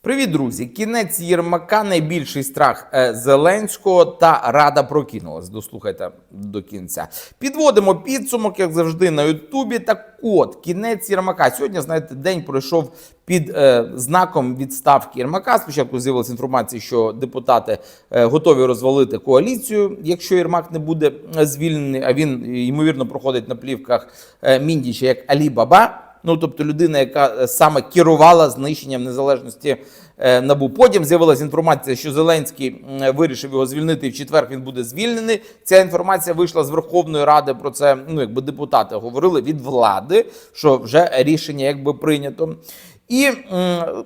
Привіт, друзі! Кінець Єрмака найбільший страх е, Зеленського та Рада прокинулась. Дослухайте до кінця. Підводимо підсумок, як завжди, на Ютубі. Так от, кінець Єрмака. Сьогодні, знаєте, день пройшов під е, знаком відставки Єрмака. Спочатку з'явилася інформація, що депутати е, готові розвалити коаліцію, якщо Єрмак не буде е, звільнений. А він ймовірно проходить на плівках е, Міндіча як Алі Баба. Ну, тобто людина, яка е, саме керувала знищенням незалежності е, набу. Потім з'явилася інформація, що Зеленський вирішив його звільнити. і В четвер він буде звільнений. Ця інформація вийшла з Верховної Ради. Про це ну якби депутати говорили від влади, що вже рішення якби прийнято. І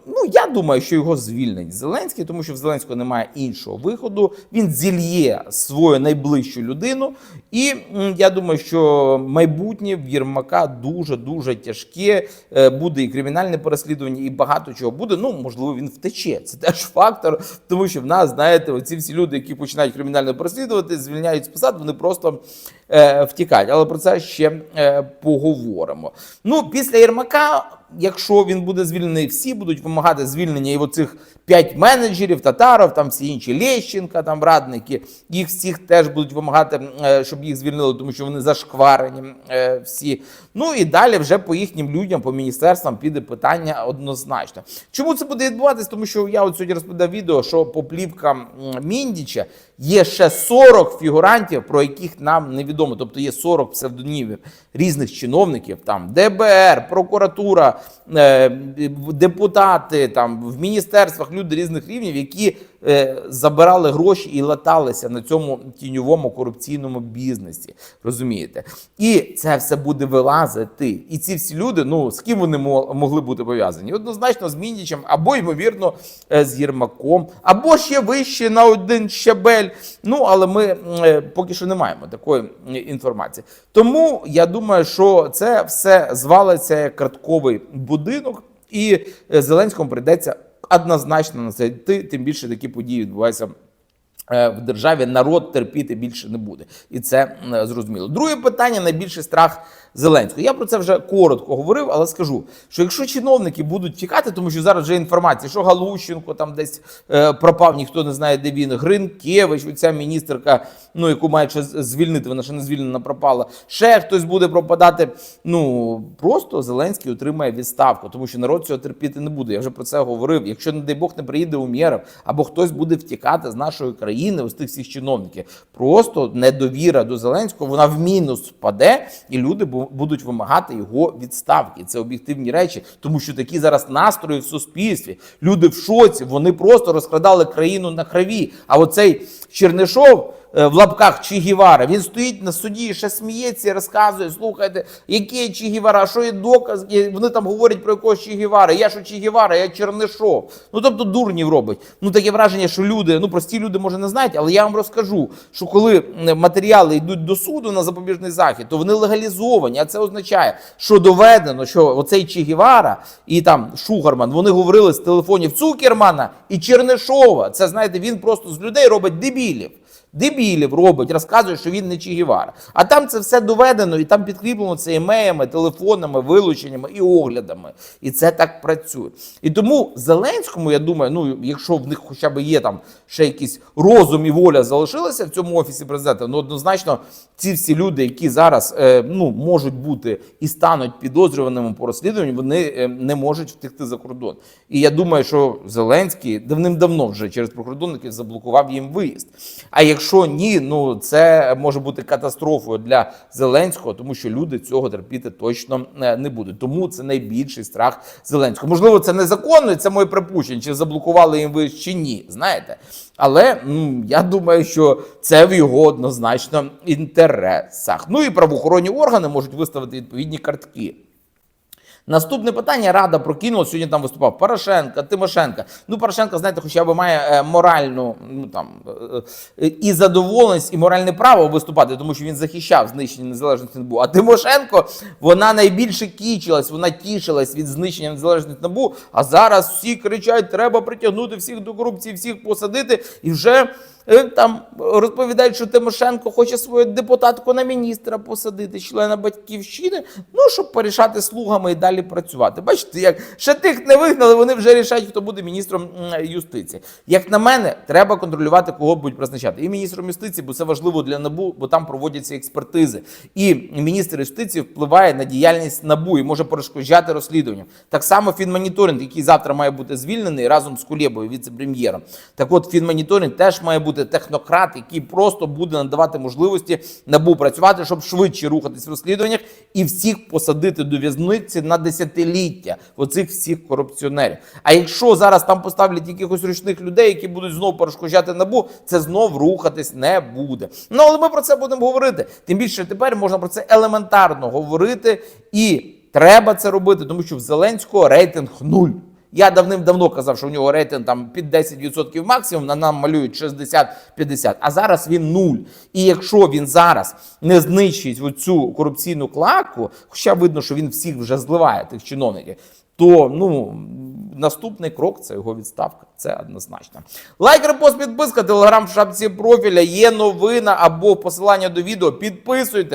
ну я думаю, що його звільнить Зеленський, тому що в Зеленського немає іншого виходу. Він зільє свою найближчу людину, і я думаю, що майбутнє в Єрмака дуже дуже тяжке. Е, Буде і кримінальне переслідування, і багато чого буде. Ну можливо, він втече. Це теж фактор, тому що в нас, знаєте, оці всі люди, які починають кримінально переслідувати, звільняють з посад, вони просто втікають. Але про це ще е, поговоримо. Ну, після Єрмака, якщо він буде звільнений, всі будуть вимагати звільнення і оцих п'ять менеджерів, татаров, там всі інші Лещенка, там радники. Їх всіх теж будуть вимагати, е, щоб їх звільнили, тому що вони зашкварені е, всі. Ну і далі вже по їхнім людям, по міністерствам піде питання однозначно. Чому це буде відбуватись? Тому що я от сьогодні розповідав відео, що по плівкам Міндіча є ще 40 фігурантів, про яких нам невідомо. Тобто є 40 псевдонімів різних чиновників, там ДБР, прокуратура, е, депутати, там в міністерствах люди різних рівнів, які забирали гроші і латалися на цьому тіньовому корупційному бізнесі. Розумієте? І це все буде вилазити. І ці всі люди, ну з ким вони мо- могли бути пов'язані? Однозначно з Міндічем, або ймовірно е, з Єрмаком, або ще вище на один щабель. Ну але ми е, поки що не маємо такої інформації. Тому я думаю, що це все звалиться як картковий будинок, і е, Зеленському прийдеться однозначно на це йти. Тим більше такі події відбуваються. Е, В державі народ терпіти більше не буде, і це е, зрозуміло. Друге питання найбільший страх Зеленського. Я про це вже коротко говорив, але скажу, що якщо чиновники будуть тікати, тому що зараз вже інформація, що Галущенко там десь е, пропав, ніхто не знає, де він. Гринкевич, оця міністерка, ну яку мають ще звільнити, вона ще не звільнена пропала. Ще хтось буде пропадати. Ну просто Зеленський отримає відставку, тому що народ цього терпіти не буде. Я вже про це говорив. Якщо, не дай Бог, не приїде Умєров, або хтось буде втікати з нашої країни, ось тих всіх чиновників, просто недовіра до Зеленського, вона в мінус впаде, і люди будуть вимагати його відставки. Це об'єктивні речі, тому що такі зараз настрої в суспільстві. Люди в шоці, вони просто розкрадали країну на крові. А оцей Чернишов. Е, В лапках Чі Гівара. Він стоїть на суді, ще сміється розказує. Слухайте, який Чі Гівара, що є доказ? І вони там говорять про якогось Чі Гівара. Я що Чі Гівара, я Чернишов. Ну тобто дурнів робить. Ну таке враження, що люди, ну прості люди може не знають, але я вам розкажу, що коли матеріали йдуть до суду на запобіжний захід, то вони легалізовані. А це означає, що доведено, що оцей Чі Гівара і там Шугарман, вони говорили з телефонів Цукермана і Чернишова. Це знаєте, він просто з людей робить дебілів. Дебілів робить, розказує, що він не Чі Гівара. А там це все доведено, і там підкріплено це імеями, телефонами, вилученнями і оглядами. І це так працює. І тому Зеленському, я думаю, ну якщо в них хоча б є там ще якийсь розум і воля залишилися в цьому офісі президента, ну однозначно ці всі люди, які зараз е, ну можуть бути і стануть підозрюваними по розслідуванню, вони е, не можуть втекти за кордон. І я думаю, що Зеленський давним-давно вже через прикордонників заблокував їм виїзд. А якщо ні, ну це може бути катастрофою для Зеленського, тому що люди цього терпіти точно е, не будуть. Тому це найбільший страх Зеленського. Можливо, це незаконно, і це моє припущення, чи заблокували їм виїзд, чи ні. Знаєте, але ну, я думаю, що це в його однозначно інтересах. Ну і правоохоронні органи можуть виставити відповідні картки. Наступне питання Рада прокинула. Сьогодні там виступав Порошенко, Тимошенко. Ну, Порошенко, знаєте, хоча б має е, моральну ну там е, і задоволеність, і моральне право виступати, тому що він захищав знищення незалежності НАБУ. А Тимошенко вона найбільше кічилась, вона тішилась від знищення незалежності НАБУ. А зараз всі кричать: треба притягнути всіх до корупції, всіх посадити. І вже е, там розповідають, що Тимошенко хоче свою депутатку на міністра посадити, члена батьківщини, ну щоб порішати слугами і далі працювати. Бачите, як ще тих не вигнали, вони вже рішають, хто буде міністром юстиції. Як на мене, треба контролювати, кого будуть призначати. І міністром юстиції, бо це важливо для набу, бо там проводяться експертизи. І міністр юстиції впливає на діяльність набу і може перешкоджати розслідуванням. Так само фінмоніторинг, який завтра має бути звільнений разом з Кулєбою, віце-прем'єром. Так от фінмоніторинг теж має бути технократ, який просто буде надавати можливості набу працювати, щоб швидше рухатись в розслідуваннях і всіх посадити до в'язниці на десятиліття оцих всіх корупціонерів. А якщо зараз там поставлять якихось ручних людей, які будуть знову перешкоджати набу, це знов рухатись не буде. Ну але ми про це будемо говорити. Тим більше тепер можна про це елементарно говорити, і треба це робити, тому що в Зеленського рейтинг нуль. Я давним-давно казав, що в нього рейтинг там під 10% максимум, на нам малюють 60-50, а зараз він нуль. І якщо він зараз не знищить оцю корупційну клаку, хоча видно, що він всіх вже зливає, тих чиновників, то ну наступний крок це його відставка. Це однозначно. Лайк, репост, підписка, телеграм в шапці профіля, є новина або посилання до відео. Підписуйте.